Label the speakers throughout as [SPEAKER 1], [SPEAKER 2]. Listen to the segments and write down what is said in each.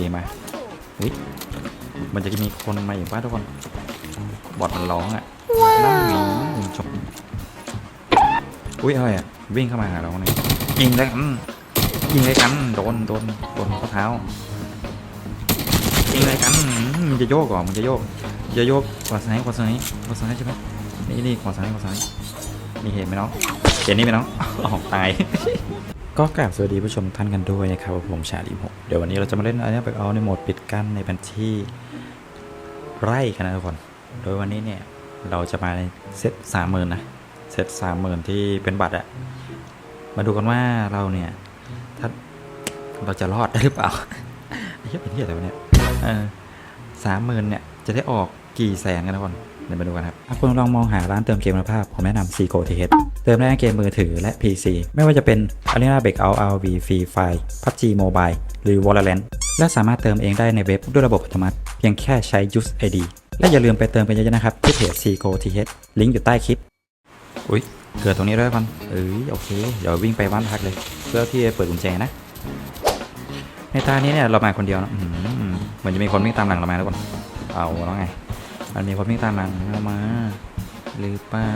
[SPEAKER 1] ดีๆมา เฮ้ย มันจะมีคนมาอยู่ป่ะทุกคน บอดมันร้องอะนั่งหนีจบอุ้ยอะไรอะ วิ่งเข้ามาหาเราเนี่ยยิงเลยกันยิงเลยกัน โดน โดน โดนข้อเท้า ยิงเลยกัน มันจะโยกก่อนมันจะโยกจะโยกขวาซ้ายขวาซ้ายขวาซ้ายใช่ไหมนี่นี่ขวาซ้ายขวาซ้ายนี่เห็นไหมน้อง เห็นนี่ไหมน้อง ออกตาย ก็กราบสวัสดีผู้ชมท่านกันด้วยนะครับผมชาลีหกเดี๋ยววันนี้เราจะมาเล่นอะไรนะไปเอาในโหมดปิดกั้นในบัญชีไร่กันนะทุกคน โดยวันนี้เนี่ยเราจะมาในเซตสามหมื่นนะ เซตสามหมื่นที่เป็นบัตรอะมาดูกันว่าเราเนี่ยถ้าเราจะรอดได้หรือเปล่าไอ้เหี้ยเป็นเหี้ยอะไรวะเนี่ยสามหมื่นเนี่ยจะได้ออกกี่แสนกันนะทุกคน เดี๋ยวมาดูกันครับถ้าคุณลองมองหาร้านเติมเกมคุณภาพ ผมแนะนำ c g o t h เติมได้ทั้งเกมมือถือและ PC ไม่ว่าจะเป็น Arena Breakout RV Free Fire PUBG Mobile หรือ Valorant และสามารถเติมเองได้ในเว็บด้วยระบบอัตโนมัติ เพียงแค่ใช้ Use ID และอย่าลืมไปเติมกันเยอะๆนะครับที่เพจ c g o t h ลิงก์อยู่ใต้คลิปอุ้ยเกิดตรงนี้ด้วยกันเอ้ยโอเค เดี๋ยววิ่งไปบ้านพักเลย เพื่อที่จะเปิดกุญแจนะ ในตานี้เนี่ยเรามาคนเดียวนะเหมือนจะมีคนวิ่งตามหลังเรามาทุกคนเอาแล้วไง มันมีคนวิ่งตามหลังเรามา หรือเปล่า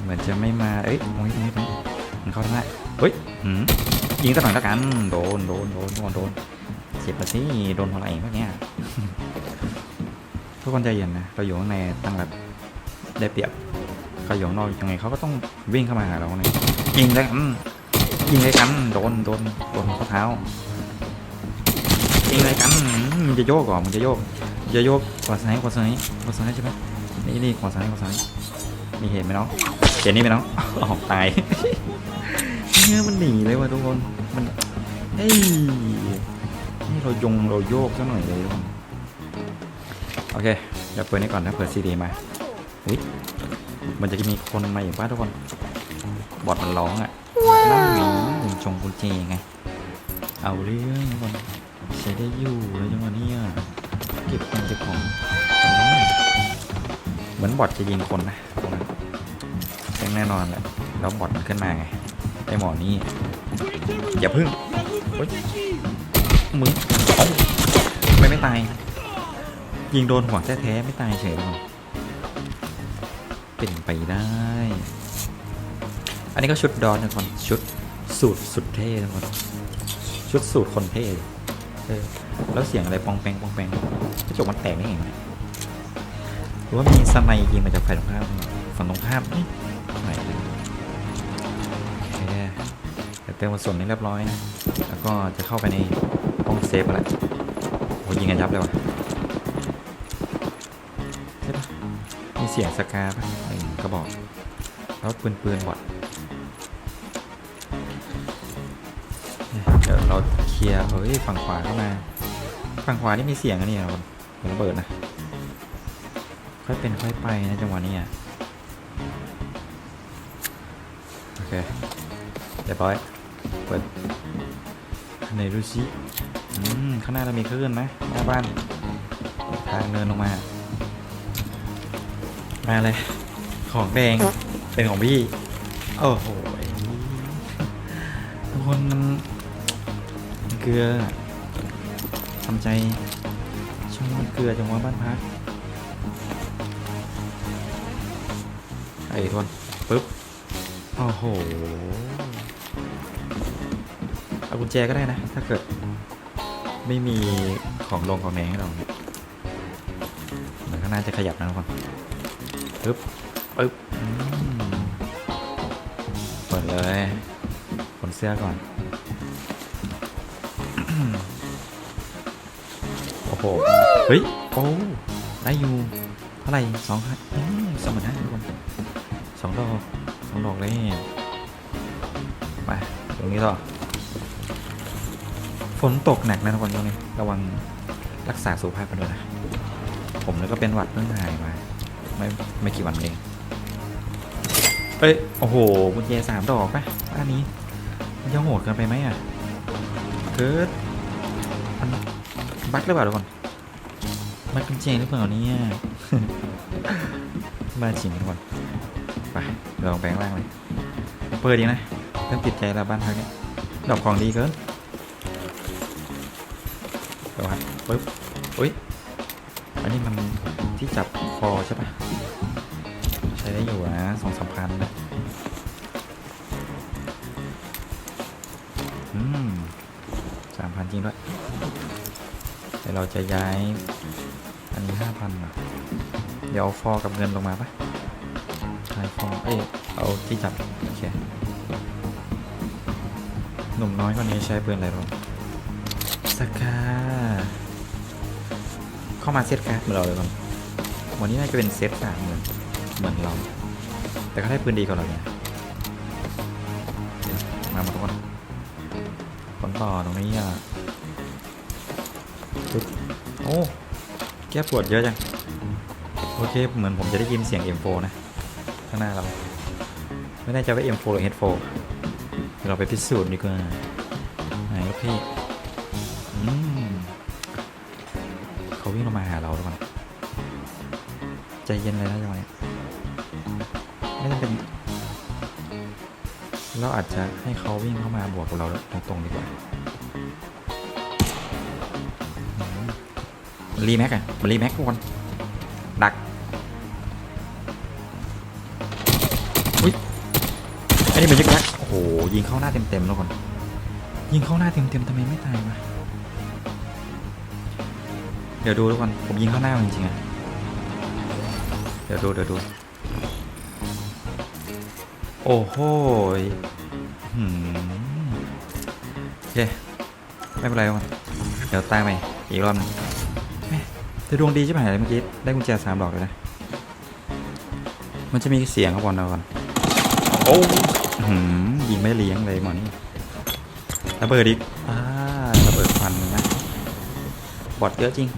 [SPEAKER 1] เหมือนจะไม่มา เอ้ยตรงนี้ตรงนี้ตรงนี้มันเข้าทางไหนเฮ้ยหืมยิงสักหน่อยแล้วกัน โดน โดน โดน โดน โดน เจ็บละสิ โดนเท่าไรพวกเนี้ยทุกคนใจเย็นนะ เราอยู่ข้างในตั้งแบบได้เปรียบเขาอยู่ข้างนอกยังไงเขาก็ต้องวิ่งเข้ามาหาเราเนี่ยยิงเลยกันยิงเลยกัน โดน โดน โดนข้อเท้ายิงเลยกันมันจะโยกก่อนมันจะโยก จะโยกขวาซ้ายขวาซ้ายขวาซ้ายใช่ไหมนี่นี่ขวาซ้ายขวาซ้ายนี่เห็นไหมน้องเห็นนี่ไหมน้องออกตายเนี่ยมันหนีเลยว่ะทุกคนมันเฮ้ยนี่เรายงเราโยกซะหน่อยเลยทุกคนโอเคเดี๋ยวเปิดนี้ก่อนถ้าเปิดซีดีมาอุ้ยมันจะมีคนมาอยู่ป่ะทุกคนบอดมันร้องอะนั่งหนีจงกุญแจไงเอาเรื่องทุกคนใช้ได้อยู่แล้วจังหวะเนี้ เหมือนบอดจะยิงคนนะตรงนั้นแน่นอนแหละแล้วบอดมันขึ้นมาไงไอหมอนี่อย่าพึ่งเฮ้ยมึงไม่ไม่ตาย ยิงโดนหัวแท้ๆไม่ตายเฉยเลยเป็นไปได้ อันนี้ก็ชุดดอนนะคนชุดสูตรสุดเท่นะคนชุดสูตรคนเท่เออแล้วเสียงอะไรปองแปงปองแปงกระจกมันแตกได้ไงวะเนี่ยห รือว่ามีสไนยิงมาจากฝ่ายตรงข้ามฝั่งตรงข้ามนี่ไหนเลยโอเคเติมกระสุนนี้เรียบร้อย แล้วก็จะเข้าไปในห้องเซฟแล้วโอ้ยิงกันยับเลยว่ะใช่ปะมีเสียงสกาปะกระบอก แล้วปืนปืนบอดเดี๋ยวเราเคลียร์เฮ้ยฝั่งขวาเข้ามา ฝั่งขวานี่มีเสียงอันนี้นะคนเหมือนระเบิดนะ ค่อยเป็นค่อยไปนะจังหวะนี้อะโอเคเรียบร้อยเปิดข้างในดูสิอืมข้างหน้าเรามีคลื่นนะหน้าบ้านทางเนินลงมา มาเลย ของแดงเป็นของพี่ โอ้โหทุกคนมันมันเกลือทำใจช่วงมันเกลือจังหวะบ้านพัก ไอ้ทุกคนปึ๊บโอ้โหเอากุญแจก็ได้นะ ถ้าเกิดไม่มีของลงของแดงให้เราเนี่ยเหมือนข้างหน้าจะขยับนะทุกคนปึ๊บปึ๊บเปิดเลยขนเสื้อก่อน โอ้โห เฮ้ย โอ้ ได้อยู่ เท่าไหร่สองพัน สองดอกเลยไปตรงนี้ต่อฝนตกหนักนะทุกคนตรงนี้ระวังรักษาสุขภาพกันด้วยนะผมแล้วก็เป็นหวัดเพิ่งหายมาไม่ไม่กี่วันเองเอ้ยโอ้โหกุญแจสามดอกปะอันนี้มันจะโหดเกันไปไหมอะเกิดมันบั๊กหรือเปล่าทุกคนบั๊กกุญแจหรือเปล่าเนี่ยมาชิมทุกคน ไปลองแปลงร่างเลยเปิดดีนะเริ่มติดใจแล้วบ้านพักเนี่ยดอกของดีเกินเดี๋ยววัดปึ๊บอุ้ยอันนี้มันที่จับคอใช่ปะใช้ได้อยู่นะสองสามพันนะอืมสามพันจริงด้วยเดี๋ยวเราจะย้าย อันนี้ห้าพันอะเดี๋ยวเอาฟอร์กับเงินลงมาปะายฟอร์เอ้ยเอาที่จับโอเคหนุ่มน้อยคนนี้ใช้ปืนอะไรบ้างสกาเข้ามาเซตการ์ดเหมือนเราเลยก่อนวันนี้น่าจะเป็นเซตสามเหมือนเหมือนเรา แต่ก็ได้ปืนดีกว่าเราเนี่ยมาหมดทุกคนผลต่อตรงนี้อะโอ้แก้ปวดเยอะจัง โอเค เหมือนผมจะได้ยินเสียง M4 นะ ข้างหน้าเรา ไม่แน่ใจว่า M4 หรือ H4 เดี๋ยวเราไปพิสูจน์ดีกว่า ไหนลูกพี่เขาวิ่งลงมาหาเราทุกคนใจเย็นเลยนะจังหวะนี้ไม่จำเป็นเราอาจจะให้เขาวิ่งเข้ามาบวกกับเราตรงๆดีกว่ารีแม็กอะรีแม็กทุกคน อุ้ยอันนี้มันยึกยักโอ้โหยิงเข้าหน้าเต็มๆแล้วคนยิงเข้าหน้าเต็มๆทำไมไม่ตายวะเดี๋ยวดูทุกคนผมยิงเข้าหน้ามันจริงๆอะเดี๋ยวดูเดี๋ยวดูโอ้โหยหืมโอเคไม่เป็นไรทุกคนเดี๋ยวตายใหมอีกรอบหนึงแม่แต่ดวงดีใช่ไหมเมื่อกี้ได้กุญแจสามดอกเลยนะมันจะมีเสียงครับบอลนะก่อน อ้หืมยิงไม่เลี้ยงเลยหมอนี่ระเบิดอีกอ่าระเบิดควันนะบอดเยอะจริง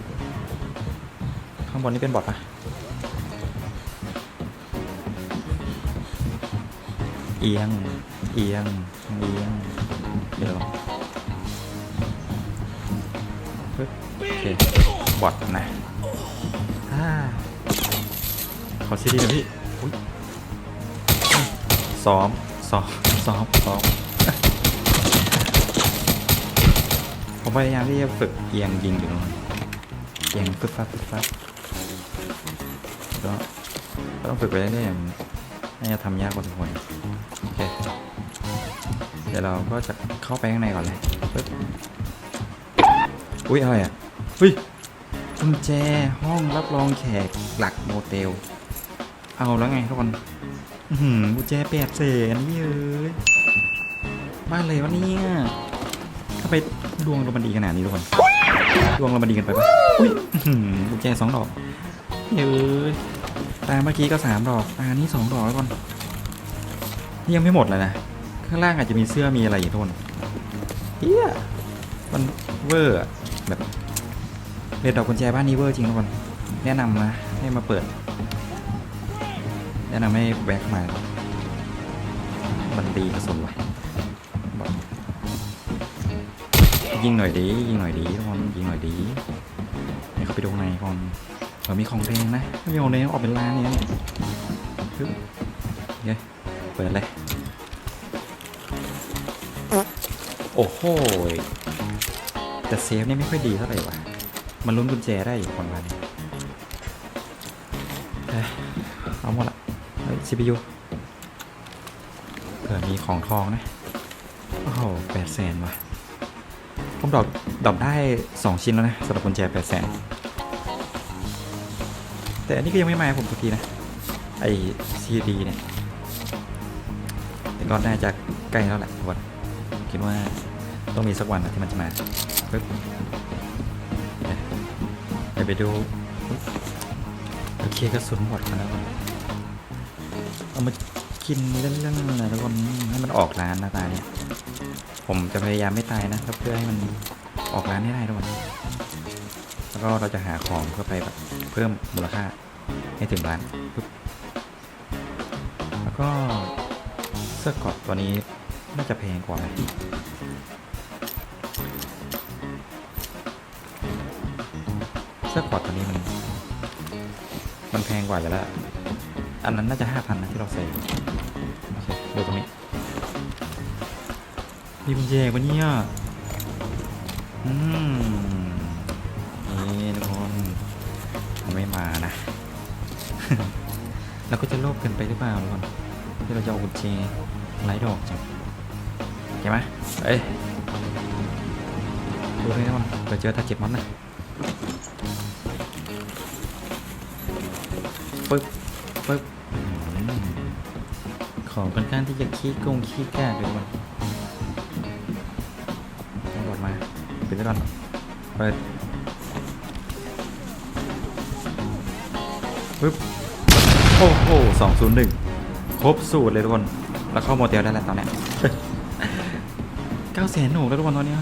[SPEAKER 1] ข้างบนนี่เป็นบอทปะเอียง เอียง เอียง เดี๋ยวปึ๊บโอเคบอทนะอ่าขอซีดีหน่อยพี่ ซ้อมซ้อมซ้อมซ้อมผมพยายามที่จะฝึกเอียงยิงอยู่ตรงนั้นเอียงฟึดฟัดฟึดฟัดก็ก็ต้องฝึกไปเรื่อยๆน่าจะทำยากกว่าทุกคนโอเคเดี๋ยวเราก็จะเข้าไปข้างในก่อนเลยปึ๊บอุ้ยอะไรอะอุ้ยกุญแจห้องรับรองแขกหลักโมเตล เอาแล้วไงทุกคน หือกุญแจแปดเศษนี่เอ้ยบ้าเลยวะเนี่ยถ้าไปดวงเรามันดีขนาดนี้ทุกคน ดวงเรามันดีกันไปปะอุ้ยหือกุญแจสองดอกเย้ยตาเมื่อกี้ก็สามดอกตานี้สองดอกแล้วก่อนนี่ยังไม่หมดเลยนะ ข้างล่างอาจจะมีเสื้อมีอะไรอีกทุกคนเฮียมันเวอร์แบบเด็ดดอกกุญแจบ้านนี้เวอร์จริงทุกคน แนะนำนะให้มาเปิด แนะนำให้แวะเข้ามามันดีกระสุนว่ะยิงหน่อยดียิงหน่อยดีทุกคนยิงหน่อยดีให้เขาไปดูในก่อนเออมีของแดงนะไม่มีของแดงออกเป็นล้านเนี่ยเนี่ยปึ๊บโอเคเปิดเลยโอ้โหแต่เซฟนี่ไม่ค่อยดีเท่าไหร่วะมันลุ้นกุญแจได้อยู่คนวันเอ้เอาหมดละ CPU เผื่อมีของทองนะ โอ้โหแปดแสนว่ะผมดรอปดรอปได้ 2 ชิ้นแล้วนะสำหรับกุญแจแปดแสนแต่อันนี้ก็ยังไม่มาผมสักทีนะ ไอซีดีเนี่ยแต่ก็น่าจะใกล้แล้วแหละทุกคนคิดว่าต้องมีสักวันนะที่มันจะมาปึ๊บไปดู โอเคกระสุนหมดแล้ว เอามากินเล่นๆนะทุกคนให้มันออกร้านน้าตาเนี่ยผมจะพยายามไม่ตายนะเพื่อให้มันออกร้านให้ได้ทุกคนแล้วก็เราจะหาของเพื่อไปแบบเพิ่มมูลค่าให้ถึงร้านปึ๊บแล้วก็เสื้อกราะตัวนี้น่าจะแพงกว่าไหมเสื้อกราะตัวนี้มัน มันแพงกว่าอยู่แล้ว อันนั้นน่าจะห้าพันนะที่เราใส่โอเคดูตรงนี้มีกุญแจวะเนี่ยอืมนี่ทุกคนมันไม่มานะเราก็จะโลภเกินไปหรือเปล่าทุกคนที่เราจะเอากุญแจไล่ดอกจังใช่ไหมเอ้ยดูให้ทุกคนเดี๋เจอตาเจ็บมันนะปึ๊บปึ๊บ ของค่อนข้างที่จะขี้โกงขี้กล้าเลยทุกคนตำรวจมาปิดไว้ก่อนเปิดปึ๊บโอ้โหสองศูนย์หนึ่งครบสูตรเลยทุกคน แล้วเข้าโมเดลได้แล้วตอนเนี้ยเก้าแสนหนูแล้วทุกคนตอนเนี้ย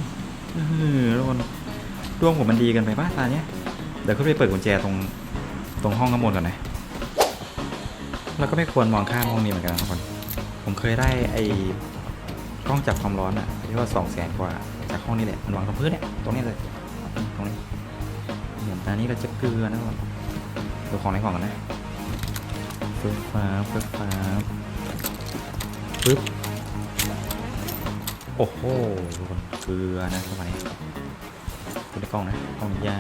[SPEAKER 1] เออทุกคนดวงผมมันดีกันไปป่ะตาเนี้ยเดี๋ยวขึ้นไปเปิดกุญแจตรงตรงห้องข้างบนก่อนนะแล้วก็ไม่ควรมองข้ามห้องนี้เหมือนกันนะทุกคน ผมเคยได้ไอ้กล้องจับความร้อนอะที่ว่าสองแสนกว่าจากห้องนี้แหละมันวางตรงพื้นเนี่ยตรงนี้เลยตรงนี้เหมือนตานี้เราจะเกลือนะทุกคนดูของในกล่องกันนะปึ๊บฟ้าปึ๊บฟ้าปึ๊บโอ้โหทุกคนเกลือนะเข้าไปดูในกล้องนะกล้องยา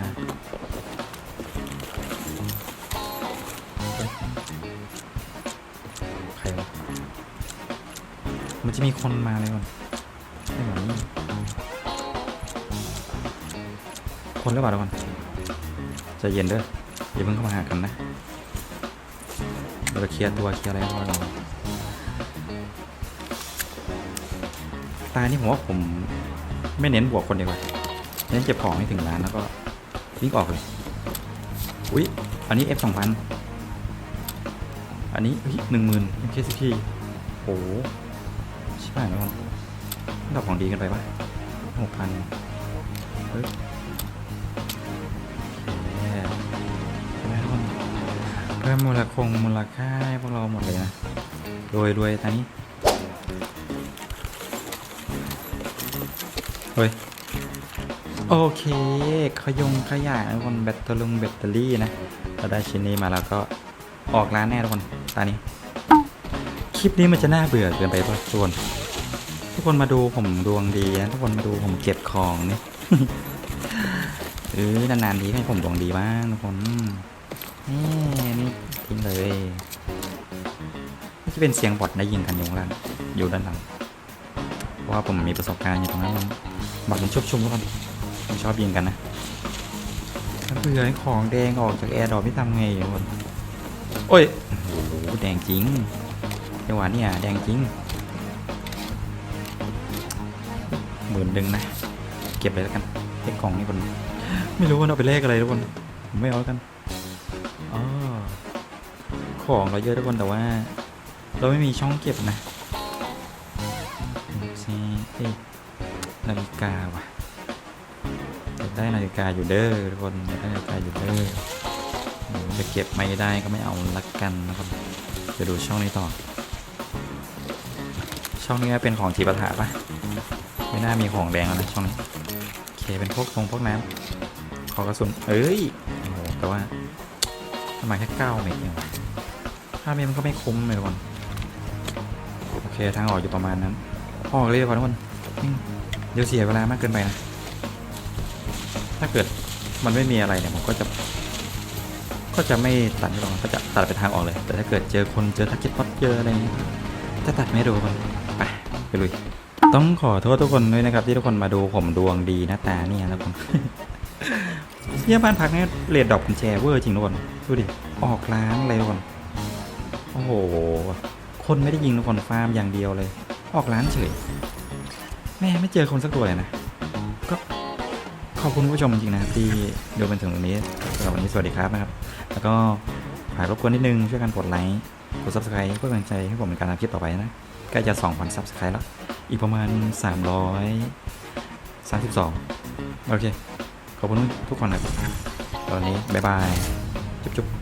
[SPEAKER 1] มันจะมีคนมาเลยมันใช่ไหมคนหรือเปล่าทุกคนใจเย็นเด้ออย่าเพิ่งเข้ามาหากันนะเราจะเคลียร์ตัวเคลียร์อะไรของเราตายนี่ผมว่าผมไม่เน้นบวกคนดีกว่าเน้นเก็บของให้ถึงร้านแล้วก็วิ่งออกเลยอุ๊ยอันนี้ F สองพันอันนี้หนึ่งหมื่นเคสพีโอ้ ชิบหายแล้วมันดอกของดีกันไปปะหกพันเฮ้ยโอเคใช่ไหมทุกคนเพิ่มมูลคงมูลค่าให้พวกเราหมดเลยนะรวยรวยตอนนี้เฮ้ยโอเค ขยงขยายทุกคนแบตเตอรี่แบตเตอรี่นะเราได้ชิ้นนี้มาแล้วก็ออกร้านแน่ทุกคนตอนนี้ ลิปนี้มันจะน่าเบื่อเกินไปป่ะทุกคนทุกคนมาดูผมดวงดีนะทุกคนมาดูผมเก็บของนี่เออนานๆทีให้ผมดวงดีบ้างทุกคนนี่นี่ทิ้งเลยนี่จะเป็นเสียงบอทได้ยินกันอยู่ล่างอยู่ด้านหลังเพราะว่าผมมีประสบการณ์อยู่ตรงนั้นบอทมันชุบชุมทุกคนผมชอบยิงกันนะถ้าเบื่อของแดงออกจากแอร์ดรอปที่ทำไงอยู่คนโอ้ยโอ้โหแดงจริง จังหวะเนี้แดงจริงหมื่นหนึ่งนะ เก็บเลยแล้วกันเลขกล่องนี่คนไม่รู้ว่าเอาไปเลขอะไรทุกคนผมไม่เอาแล้วกันอ๋อของเราเยอะทุกคนแต่ว่า เราไม่มีช่องเก็บนะซีเอ้นาฬิกาว่ะได้นาฬิกาอยู่เด้อทุกคนได้นาฬิกาอยู่เด้อจะเก็บไม่ได้ก็ไม่เอาละกันนะครับจะดูช่องนี้ต่อ ช่องนี้เป็นของจีปะถะปะไม่น่ามีของแดงแล้วนะช่องนี้โอเคเป็นพวกทงพวกน้ำขอกระสุนเอ้ยโอ้โหแต่ว่าทำไมแค่เก้าเมตรเองห้าเมตรมันก็ไม่คุ้มเลยทุกคนโอเคทางออกอยู่ประมาณนั้นออกเลยดีกว่าทุกคนเดี๋ยวเสียเวลามากเกินไปนะถ้าเกิดมันไม่มีอะไรเนี่ยผมก็จะ ก็จะไม่ตัดที่ตรงนั้นก็จะตัดไปทางออกเลย แต่ถ้าเกิดเจอคนเจอทักเก็ตพอดเจออะไรอย่างเงี้ยจะตัดไม่ให้ดูคน ไปไปลุยต้องขอโทษทุกคนด้วยนะครับ ที่ทุกคนมาดูผมดวงดีหน้าตาเนี่ยนะทุกคนเยี่ยบ้านพักเนี่ยเรดดอกกุญแจเวอร์จริงทุกคนดูดิ ออกร้านอะไรทุกคน โอ้โห คนไม่ได้ยิงทุกคนฟาร์มอย่างเดียวเลย ออกร้านเฉย แม่ไม่เจอคนสักตัวเลยนะ ก็ขอบคุณผู้ชมจริงนะที่ดูเป็นถึงตรงนี้สำหรับวันนี้สวัสดีครับนะครับ แล้วก็ฝากรบกวนนิดนึงช่วยกันกดไลค์ กด subscribe เพื่อเป็นกำลังใจให้ผมในการทำคลิปต่อไปนะ ใกล้จะ 2,000 subscribe แล้ว อีกประมาณ 332 โอเค ขอบคุณทุกคนนะครับ ตอนนี้ บ๊ายบาย จุ๊บๆ